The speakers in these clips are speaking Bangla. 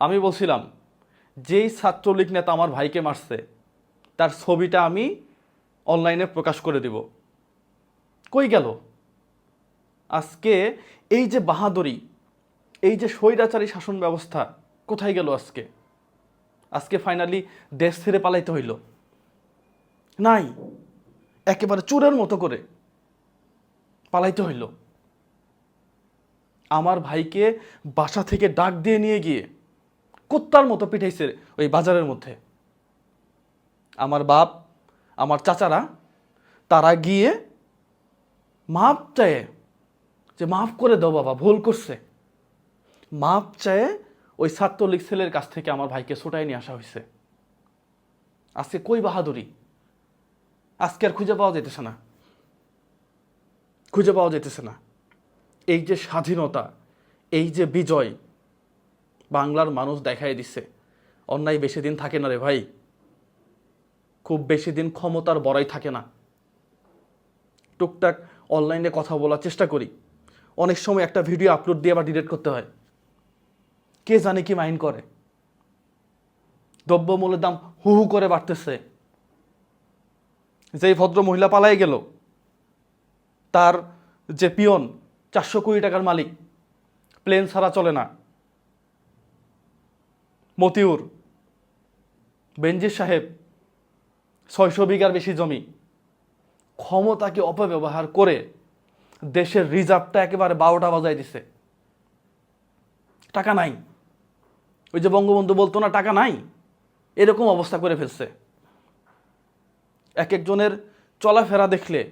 আমি বলছিলাম, যেই ছাত্রলীগ নেতা আমার ভাইকে মারছে, তার ছবিটা আমি অনলাইনে প্রকাশ করে দিব। কই গেল? আজকে এই যে বাহাদুরি, এই যে স্বৈরাচারী শাসন ব্যবস্থা, কোথায় গেল আজকে? আজকে ফাইনালি দেশ ছেড়ে পালাইতে হইল। নাই, একেবারে চোরের মতো করে পালাইতে হইল। আমার ভাইকে বাসা থেকে ডাক দিয়ে নিয়ে গিয়ে কুত্তার মতো পিঠাইছে ওই বাজারের মধ্যে। আমার বাপ, আমার চাচারা, তারা গিয়ে মাপ চায়ে যে, মাফ করে দাও বাবা, ভুল করছে। মাপ চায়ে ওই ছাত্রলীগ ছেলের কাছ থেকে আমার ভাইকে ছোটাই নিয়ে আসা হয়েছে আজকে কই বাহাদুরি? আজকে আর খুঁজে পাওয়া যেতেছে না। খুঁজে পাওয়া যেতেছে না। এই যে স্বাধীনতা, এই যে বিজয় বাংলার মানুষ দেখাই দিচ্ছে অন্যায় বেশি দিন থাকে না রে ভাই। খুব বেশি দিন ক্ষমতার বড়াই থাকে না। টুকটাক অনলাইনে কথা বলার চেষ্টা করি। অনেক সময় একটা ভিডিও আপলোড দিয়ে আবার ডিলিট করতে হয়। কে জানে কি মাইন্ড করে। দ্রব্যমূল্যের দাম হু হু করে বাড়তেছে। যেই ভদ্র মহিলা পালাই গেল, তার যে পিয়ন, চারশো কোটি টাকার মালিক, প্লেন ছাড়া চলে না। মতিউর, বেনজির সাহেব, ছয়শো বিঘার বেশি জমি, ক্ষমতাকে অপব্যবহার করে দেশের রিজার্ভটা একেবারে বারোটা বাজায় দিছে। টাকা নাই। ওই যে বঙ্গবন্ধু বলতো না, টাকা নাই। এরকম অবস্থা করে ফেলছে। এক একজনের চলাফেরা দেখলে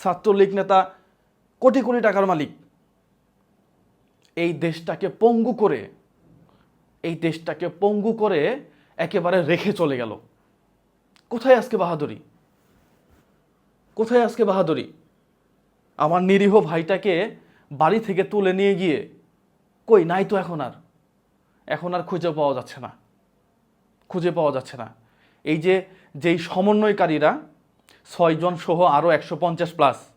ছাত্রলীগ নেতা কোটি কোটি টাকার মালিক। এই দেশটাকে পঙ্গু করে এই দেশটাকে পঙ্গু করে একেবারে রেখে চলে গেল। কোথায় আজকে বাহাদুরি? কোথায় আজকে বাহাদুরি? আমার নিরীহ ভাইটাকে বাড়ি থেকে তুলে নিয়ে গিয়ে কই? নাই তো এখন আর। এখন আর খুঁজে পাওয়া যাচ্ছে না। খুঁজে পাওয়া যাচ্ছে না। এই যে, যেই সমন্বয়কারীরা ছয়জন সহ আরও একশো পঞ্চাশ প্লাস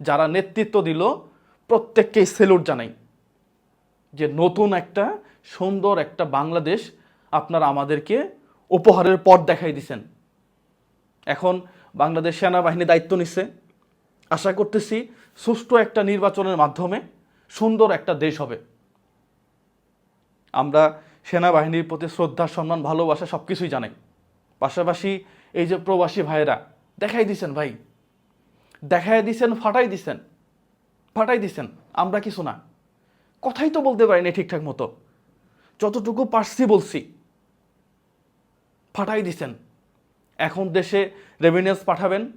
যারা নেতৃত্ব দিল, প্রত্যেককেই সেলুট জানাই। যে নতুন একটা সুন্দর একটা বাংলাদেশ আপনারা আমাদেরকে উপহারের পথ দেখাই দিছেন। এখন বাংলাদেশ সেনাবাহিনী দায়িত্ব নিচ্ছে আশা করতেছি সুষ্ঠু একটা নির্বাচনের মাধ্যমে সুন্দর একটা দেশ হবে। আমরা সেনাবাহিনীর প্রতি শ্রদ্ধা, সম্মান, ভালোবাসা সব কিছুই জানাই। পাশাপাশি এই যে প্রবাসী ভাইয়েরা, দেখাই দিছেন ভাই। দেখাই দিছেন, ফাটাই দিছেন। ফাটাই দিছেন। আমরা কিছু না। কথাই তো বলতে পারিনি ঠিকঠাক মতো। যতটুকু পারছি বলছি। ফাটাই দিছেন। এখন দেশে রেভিনিউস পাঠাবেন।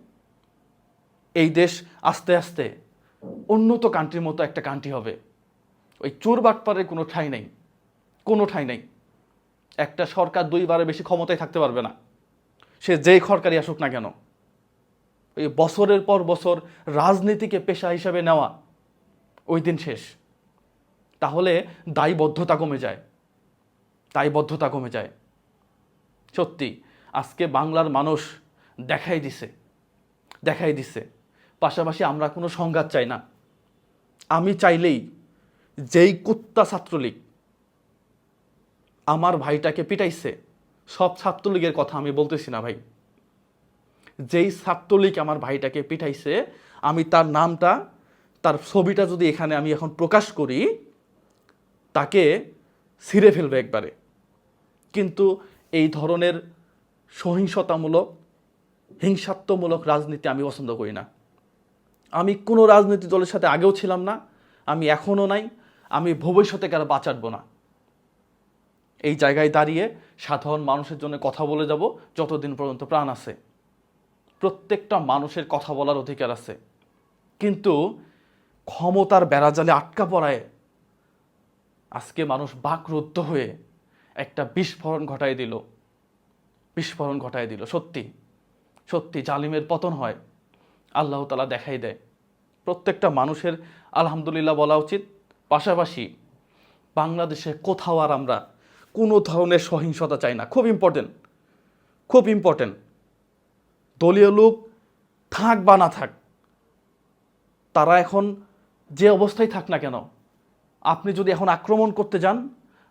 এই দেশ আস্তে আস্তে উন্নত কান্ট্রির মতো একটা কান্ট্রি হবে। ওই চোর বাটপারের কোনো ঠাঁই নেই। কোনো ঠাঁই নেই। একটা সরকার দুইবারের বেশি ক্ষমতায় থাকতে পারবে না। সে যেই সরকারই আসুক না কেন। ওই বছরের পর বছর রাজনীতিকে পেশা হিসাবে নেওয়া। ওই দিন শেষ। তাহলে দায়বদ্ধতা কমে যায়। দায়বদ্ধতা কমে যায়। সত্যি, আজকে বাংলার মানুষ দেখাই দিছে দেখাই দিছে। পাশাপাশি আমরা কোনো সংঘাত চাই না। আমি চাইলেই যেই কুত্তা ছাত্রলীগ আমার ভাইটাকে পিটাইছে, সব ছাত্রলীগের কথা আমি বলতেছি না ভাই। যেই ছাত্রলীগ আমার ভাইটাকে পিটাইছে, আমি তার নামটা, তার ছবিটা যদি এখানে আমি এখন প্রকাশ করি তাকে ছিঁড়ে ফেলবে একবারে। কিন্তু এই ধরনের সহিংসতামূলক, হিংসাত্মমূলক রাজনীতি আমি পছন্দ করি না। আমি কোনো রাজনৈতিক দলের সাথে আগেও ছিলাম না, আমি এখনও নাই, আমি ভবিষ্যতে কারও বাঁচাবো না। এই জায়গায় দাঁড়িয়ে সাধারণ মানুষের জন্য কথা বলে যাব, যতদিন পর্যন্ত প্রাণ আছে। প্রত্যেকটা মানুষের কথা বলার অধিকার আছে। কিন্তু ক্ষমতার বেড়াজালে আটকা পড়ায় আজকে মানুষ বাকরুদ্ধ হয়ে একটা বিস্ফোরণ ঘটায় দিল। বিস্ফোরণ ঘটায় দিল, সত্যি। সত্যি, জালিমের পতন হয়। আল্লাহ তালা দেখাই দেয়। প্রত্যেকটা মানুষের আলহামদুলিল্লাহ বলা উচিত। পাশাপাশি বাংলাদেশে কোথাও আর আমরা কোনো ধরনের সহিংসতা চাই না। খুব ইম্পর্টেন্ট খুব ইম্পর্টেন্ট দলীয় লোক থাক বা না থাক, তারা এখন যে অবস্থায় থাক না কেন আপনি যদি এখন আক্রমণ করতে যান,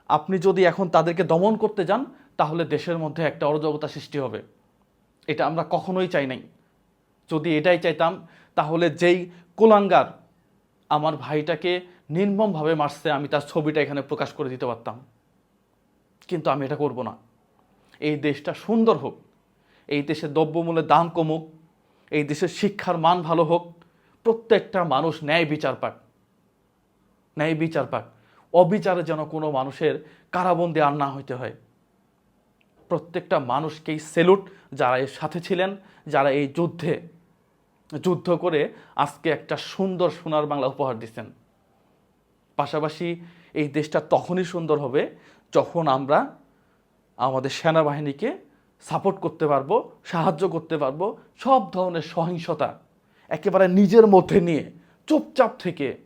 আপনি যদি এখন তাদেরকে দমন করতে যান, তাহলে দেশের মধ্যে একটা অরাজকতা সৃষ্টি হবে। এটা আমরা কখনোই চাই নাই। যদি এটাই চাইতাম, তাহলে যেই কুলাঙ্গার আমার ভাইটাকে নির্মমভাবে মারছে, আমি তার ছবিটা এখানে প্রকাশ করে দিতে পারতাম। কিন্তু আমি এটা করব না। এই দেশটা সুন্দর হোক, এই দেশের দ্রব্যমূল্যের দাম কমুক, এই দেশের শিক্ষার মান ভালো হোক, প্রত্যেকটা মানুষ ন্যায় বিচার পাক। ন্যায় বিচার পাক। অবিচারে যেন কোনো মানুষের কারাবন্দি আর না হইতে হয়। প্রত্যেকটা মানুষকেই সেলুট যারা এর সাথে ছিলেন, যারা এই যুদ্ধে, যুদ্ধ করে আজকে একটা সুন্দর সোনার বাংলা উপহার দিচ্ছেন। পাশাপাশি এই দেশটা তখনই সুন্দর হবে যখন আমরা আমাদের সেনাবাহিনীকে সাপোর্ট করতে পারব, সাহায্য করতে পারব, সব ধরনের সহিংসতা একেবারে নিজের মধ্যে নিয়ে চুপচাপ থেকে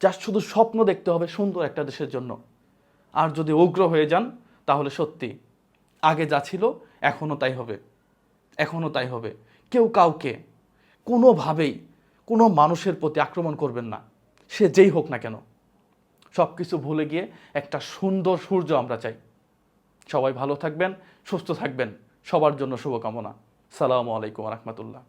যার শুধু স্বপ্ন দেখতে হবে সুন্দর একটা দেশের জন্য। আর যদি উগ্র হয়ে যান, তাহলে সত্যি, আগে যা ছিল, এখনও তাই হবে। এখনও তাই হবে। কেউ কাউকে কোনোভাবেই কোনো মানুষের প্রতি আক্রমণ করবেন না। সে যেই হোক না কেন। সব কিছু ভুলে গিয়ে একটা সুন্দর সূর্য আমরা চাই। সবাই ভালো থাকবেন, সুস্থ থাকবেন। সবার জন্য শুভকামনা। সালামু আলাইকুম রহমতুল্লাহ।